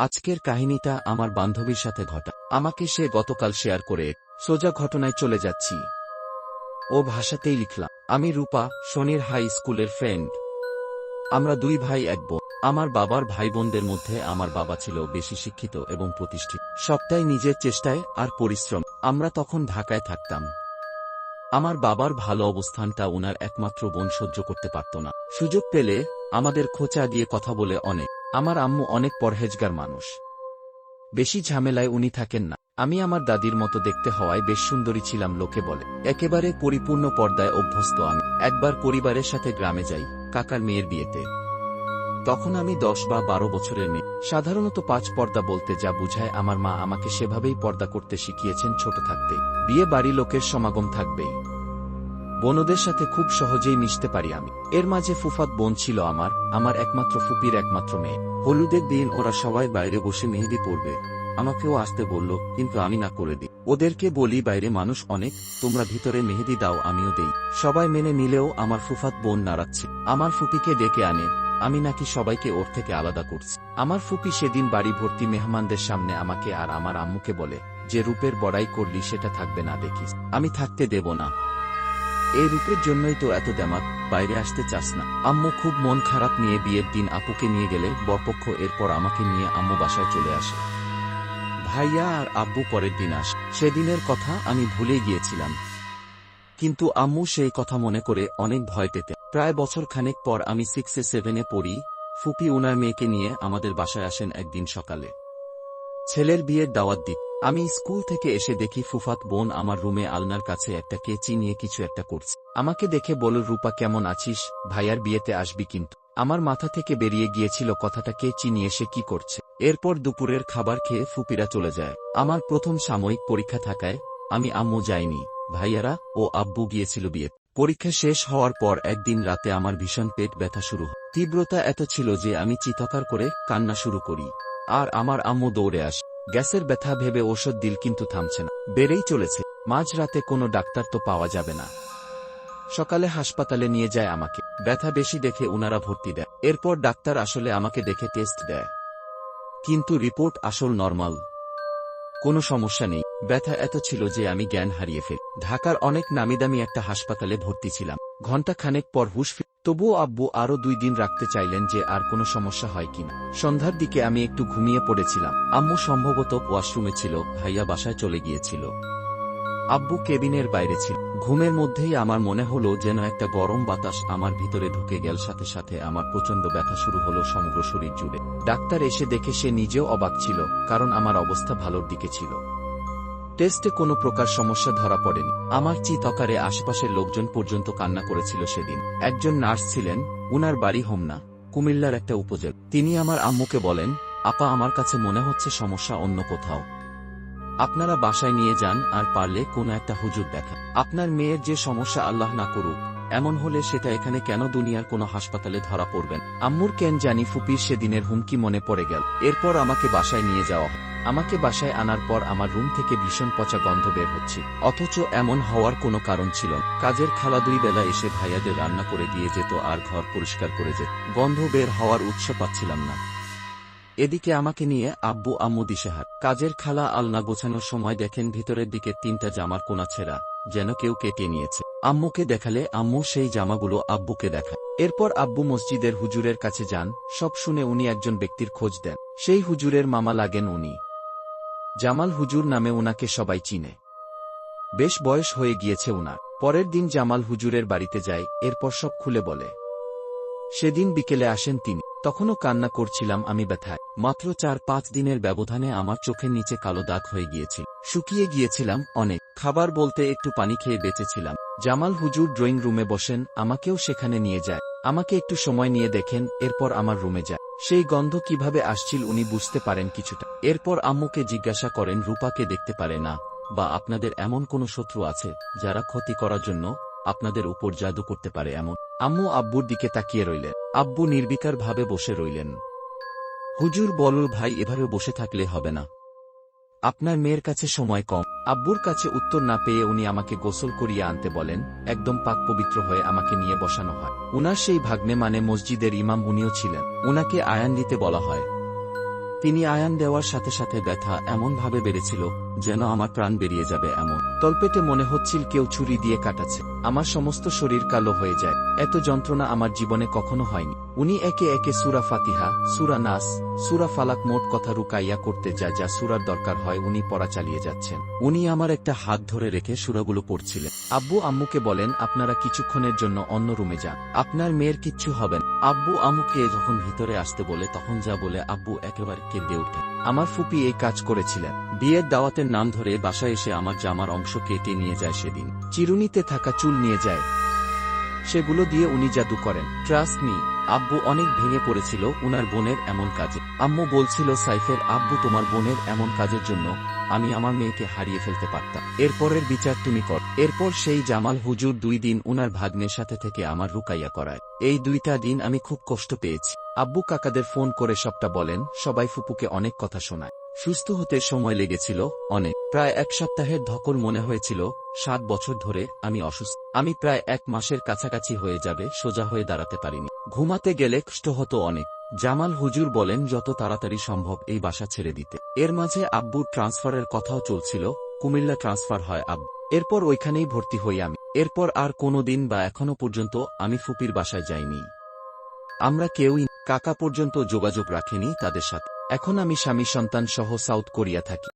আজকের কাহিনীটা আমার বান্ধবীর সাথে ঘটা। আমাকে সে গতকাল শেয়ার করে, সোজা ঘটনায় চলে যাচ্ছি। ও ভাষাতেই লিখলাম, আমি রূপা শনির হাই স্কুলের ফ্রেন্ড। আমরা দুই ভাই এক বোন। আমার বাবার ভাই বোনদের মধ্যে আমার বাবা ছিল বেশি শিক্ষিত এবং প্রতিষ্ঠিত। সবটাই নিজের চেষ্টায় আর পরিশ্রম। আমরা তখন ঢাকায় থাকতাম। আমার বাবার ভালো অবস্থানটা ওনার একমাত্র বোন সহ্য করতে পারত না। সুযোগ পেলে আমাদের খোঁচা দিয়ে কথা বলে অনেক। আমার আম্মু অনেক পরহেজগার মানুষ। বেশি ঝামেলায় উনি থাকেন না। আমি আমার দাদির মতো দেখতে হওয়ায় বেশ সুন্দরী ছিলাম, লোকে বলে। একেবারে পরিপূর্ণ পর্দায় অভ্যস্ত আমি। একবার পরিবারের সাথে গ্রামে যাই, কাকার মেয়ের বিয়েতে। তখন আমি দশ বা বারো বছরের মেয়ে। সাধারণত পাঁচ পর্দা বলতে যা বুঝায় আমার মা আমাকে সেভাবেই পর্দা করতে শিখিয়েছেন ছোট থাকতেই। বিয়ে বাড়ি লোকের সমাগম থাকবেই। বোনদের সাথে খুব সহজেই মিশতে পারি আমি। এর মাঝে ফুফাত বোন ছিল আমার আমার একমাত্র ফুপির একমাত্র মেয়ে। হলুদের দিন ওরা সবাই বাইরে বসে মেহেদি পড়বে আমাকেও আসতে বলল, কিন্তু আমি না করে দিই। ওদেরকে বলি বাইরে মানুষ অনেক, তোমরা ভিতরে মেহেদি দাও, আমিও দেই। সবাই মেনে নিলেও আমার ফুফাত বোন নাড়াচ্ছে। আমার ফুপিকে ডেকে আনে। আমি নাকি সবাইকে ওর থেকে আলাদা করছি। আমার ফুপি সেদিন বাড়ি ভর্তি মেহমানদের সামনে আমাকে আর আমার আম্মুকে বলে, যে রূপের বড়াই করলি সেটা থাকবে না দেখিস। আমি থাকতে দেব না। এই রূপের জন্যই তো এত দেমাক, বাইরে আসতে চাস না। আম্মু খুব মন খারাপ নিয়ে বিয়ের দিন আপুকে নিয়ে গেলে বরপক্ষ এরপর আমাকে নিয়ে আম্মু বাসায় চলে আসে। ভাইয়া আর আব্বু পরের দিন আস। সেদিনের কথা আমি ভুলে গিয়েছিলাম। কিন্তু আম্মু সেই কথা মনে করে অনেক ভয় পেতে। প্রায় বছর খানেক পর আমি সিক্সে সেভেনে পড়ি। ফুপি উনার মেয়েকে নিয়ে আমাদের বাসায় আসেন একদিন সকালে। ছেলের বিয়ের দাওয়াত দিক আমি স্কুল থেকে এসে দেখি ফুফাত বোন আমার রুমে আলনার কাছে একটা কেচি নিয়ে কিছু একটা করছে। আমাকে দেখে বল, রূপা, কেমন আছিস? ভাইয়ার বিয়েতে আসবি কিন্তু। আমার মাথা থেকে বেরিয়ে গিয়েছিল কথাটা কে চিনিয়ে সে কি করছে? এরপর দুপুরের খাবার খেয়ে ফুপিরা চলে যায়। আমার প্রথম সাময়িক পরীক্ষা থাকায় আমি আম্মু যাইনি। ভাইয়ারা ও আব্বু গিয়েছিল বিয়ে পরীক্ষা শেষ হওয়ার পর একদিন রাতে আমার ভীষণ পেট ব্যথা শুরু তীব্রতা এত ছিল যে আমি চিৎকার করে কান্না শুরু করি। আর আমার আম্মু দৌড়ে আসে। গ্যাসের ব্যথা ভেবে ওষুধ দিল কিন্তু থামছে না। বেড়েই চলেছে। মাঝরাতে কোনো ডাক্তার তো পাওয়া যাবে না। সকালে হাসপাতালে নিয়ে যায় আমাকে। ব্যথা বেশি দেখে উনারা ভর্তি দেয়। এরপর ডাক্তার আসলে আমাকে দেখে টেস্ট দেয়। কিন্তু রিপোর্ট আসল নর্মাল। কোনো সমস্যা নেই। ব্যথা এত ছিল যে আমি জ্ঞান হারিয়ে ফেল। ঢাকার অনেক নামিদামি একটা হাসপাতালে ভর্তি ছিলাম। ঘণ্টা খানেক পর হুশ তবুও আব্বু আরও দুই দিন রাখতে চাইলেন যে আর কোনো সমস্যা হয় কিনা সন্ধ্যার দিকে আমি একটু ঘুমিয়ে পড়েছিলাম। আম্মু সম্ভবত ওয়াশরুমে ছিল, ভাইয়া বাসায় চলে গিয়েছিল। আব্বু কেবিনের বাইরে ছিল। ঘুমের মধ্যেই আমার মনে হলো যেন একটা গরম বাতাস আমার ভিতরে ঢুকে গেল, সাথে সাথে আমার প্রচণ্ড ব্যথা শুরু হলো সমগ্র শরীর জুড়ে। ডাক্তার এসে দেখে সে নিজেও অবাক ছিল, কারণ আমার অবস্থা ভালোর দিকে ছিল। টেস্টে কোনো প্রকার সমস্যা ধরা পড়েনি। আমার চিতকারে আশপাশের লোকজন পর্যন্ত কান্না করেছিল সেদিন। একজন নার্স ছিলেন, উনার বাড়ি হোমনা, কুমিল্লার একটা উপজেলা। তিনি আমার আম্মুকে বলেন, আপা, আমার কাছে মনে হচ্ছে সমস্যা অন্য কোথাও। আপনারা বাসায় নিয়ে যান আর পারলে কোনো একটা হুজুর দেখা আপনার মেয়ের যে সমস্যা আল্লাহ না করুক, এমন হলে সেটা এখানে কেন দুনিয়ার কোনো হাসপাতালে ধরা পড়বেন আম্মুর কেন জানি ফুপির সেদিনের হুমকি মনে পড়ে গেল। এরপর আমাকে বাসায় নিয়ে যাওয়া। আমাকে বাসায় আনার পর আমার রুম থেকে ভীষণ পচা গন্ধ বের হচ্ছে। অথচ এমন হওয়ার কোনো কারণ ছিল। কাজের খালা দুই বেলা এসে ভাইয়াদের রান্না করে দিয়ে যেত আর ঘর পরিষ্কার করে যেত। গন্ধ বের হওয়ার উৎস পাচ্ছিলাম না। এদিকে আমাকে নিয়ে আব্বু আম্মু দিশেহার কাজের খালা আলনা গোছানোর সময় দেখেন ভিতরের দিকে তিনটা জামার কোনা ছেঁড়া, যেন কেউ কেটে নিয়েছে। আম্মুকে দেখালে আম্মু সেই জামাগুলো আব্বুকে দেখায়। এরপর আব্বু মসজিদের হুজুরের কাছে যান, সব শুনে উনি একজন ব্যক্তির খোঁজ দেন। সেই হুজুরের মামা লাগেন উনি। জামাল হুজুর নামে উনাকে সবাই চিনে। বেশ বয়স হয়ে গিয়েছে উনার। পরের দিন জামাল হুজুরের বাড়িতে যায়, এরপর সব খুলে বলে। সেদিন বিকেলে আসেন তিনি। তখনও কান্না করছিলাম আমি ব্যথায়। মাত্র চার পাঁচ দিনের ব্যবধানে আমার চোখের নিচে কালো দাগ হয়ে গিয়েছিল। শুকিয়ে গিয়েছিলাম অনেক। খাবার বলতে একটু পানি খেয়ে বেঁচেছিলাম। জামাল হুজুর ড্রয়িং রুমে বসেন, আমাকেও সেখানে নিয়ে যায়। আমাকে একটু সময় নিয়ে দেখেন, এরপর আমার রুমে যায়। সেই গন্ধ কীভাবে আসছিল উনি বুঝতে পারেন কিছুটা। এরপর আম্মুকে জিজ্ঞাসা করেন, রূপাকে দেখতে পারে না, বা আপনাদের এমন কোনো শত্রু আছে, যারা ক্ষতি করার জন্য আপনাদের উপর জাদু করতে পারে এমন। আম্মু আব্বুর দিকে তাকিয়ে রইলেন। আব্বু নির্বিকার ভাবে বসে রইলেন। হুজুর বলল, ভাই, এভাবে বসে থাকলে হবে না। আপনার মেয়ের কাছে সময় কম। আব্বুর কাছে উত্তর না পেয়ে উনি আমাকে গোসল করিয়ে আনতে বলেন, একদম পাক পবিত্র হয়ে আমাকে নিয়ে বসানো হয়। উনার সেই ভাগ্নে মানে মসজিদের ইমাম উনিও ছিলেন। উনাকে আয়ান দিতে বলা হয়। তিনি আয়ান দেওয়ার সাথে সাথে ব্যথা এমনভাবে বেড়েছিল, যেন আমার প্রাণ বেরিয়ে যাবে এমন। তলপেটে মনে হচ্ছিল কেউ ছুরি দিয়ে কাটাচ্ছে। আমার সমস্ত শরীর কালো হয়ে যায়। এত যন্ত্রণা আমার জীবনে কখনো হয়নি। উনি একে একে সুরা ফাতিহা, সুরা নাস, সুরা ফালাক মোট কথা রুকাইয়া করতে যা যা সুরার দরকার হয় উনি পড়া চালিয়ে যাচ্ছেন। উনি আমার একটা হাত ধরে রেখে সুরাগুলো পড়ছিলেন। আব্বু আম্মুকে বলেন, আপনারা কিছুক্ষণের জন্য অন্য রুমে যান। আপনার মেয়ের কিচ্ছু হবে না। আব্বু আম্মুকে যখন ভিতরে আসতে বলে, তখন যা বলে আব্বু একেবারে কেঁদে ওঠেন। আমার ফুপি এই কাজ করেছিলেন। বিয়ের দাওয়াতের নাম ধরে বাসায় এসে আমার জামার অংশ কেটে নিয়ে যায় সেদিন। চিরুনিতে থাকা চুল নিয়ে যায়। সেগুলো দিয়ে উনি জাদু করেন। Trust me. আব্বু অনেক ভেঙে পড়েছিল উনার বোনের এমন কাজে। আম্মু বলছিল, সাইফের আব্বু তোমার বোনের এমন কাজের জন্য আমি আমার মেয়েকে হারিয়ে ফেলতে পারতাম। এরপরের বিচার তুমি কর। এরপর সেই জামাল হুজুর দুই দিন উনার ভাগ্নের সাথে থেকে আমার রুকাইয়া করায়। এই দুইটা দিন আমি খুব কষ্ট পেয়েছি। আব্বু কাকাদের ফোন করে সবটা বলেন, সবাই ফুপুকে অনেক কথা শোনায়। সুস্থ হতে সময় লেগেছিল অনেক। প্রায় এক সপ্তাহের ধকল মনে হয়েছিল, সাত বছর ধরে আমি অসুস্থ। আমি প্রায় এক মাসের কাছাকাছি হয়ে যাবে, সোজা হয়ে দাঁড়াতে পারিনি। ঘুমাতে গেলে কষ্ট হতো অনেক। জামাল হুজুর বলেন, যত তাড়াতাড়ি সম্ভব এই বাসা ছেড়ে দিতে। এর মাঝে আব্বুর ট্রান্সফারের কথাও চলছিল, কুমিল্লা ট্রান্সফার হয় আব্বু। এরপর ওইখানেই ভর্তি হই আমি। এরপর আর কোনো দিন বা এখনও পর্যন্ত আমি ফুপির বাসায় যাইনি। আমরা কেউই কাকা পর্যন্ত যোগাযোগ রাখেনি তাদের সাথে। এখন আমি স্বামী সন্তান সহ সাউথ কোরিয়া থাকি।